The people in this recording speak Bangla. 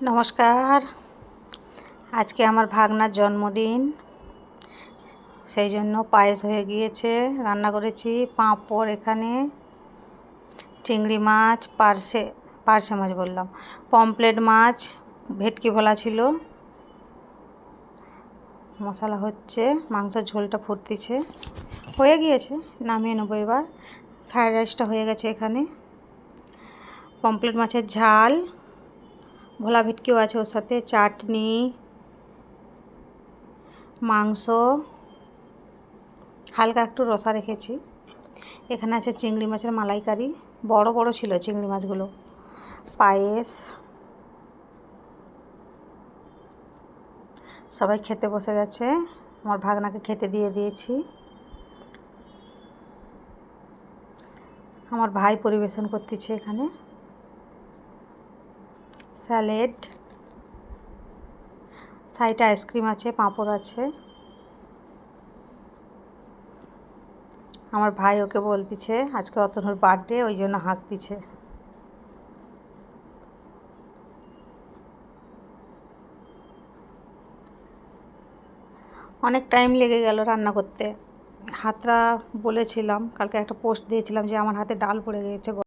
নমস্কার। আজকে আমার ভাগনার জন্মদিন। সেই জন্য পায়েস হয়ে গিয়েছে। রান্না করেছি পাঁপড় এখানে, চিংড়ি মাছ, পার্শে পার্শে মাছ বললাম। পমপ্লেট মাছ, ভেটকি ভোলা ছিল। মশলা হচ্ছে, মাংসের ঝোলটা ফুটতেছে। হয়ে গিয়েছে, নামিয়ে নেব এবার। ফ্রায়েড রাইসটা হয়ে গেছে এখানে। পমপ্লেট মাছের ঝাল। ভোলা ভেটকিও আছে ওর সাথে, চাটনি, মাংস, হালকা একটু রসা রেখেছি। এখানে আছে চিংড়ি মাছের মালাইকারি, বড় বড় ছিল চিংড়ি মাছগুলো। পায়েস, সবাই খেতে বসে গেছে, আমার ভাগনাকে খেতে দিয়ে দিয়েছি। আমার ভাই পরিবেশন করতেছে এখানে। স্যালেড, সাইডে আইসক্রিম আছে, পাঁপড় আছে। আমার ভাই ওকে বলতেছে, আজকে অতনুর বার্থডে, ওই জন্য হাসতিছে। অনেক টাইম লেগে গেল রান্না করতে। হাতটা বলেছিলাম, কালকে একটা পোস্ট দিয়েছিলাম যে আমার হাতে ডাল পড়ে গিয়েছে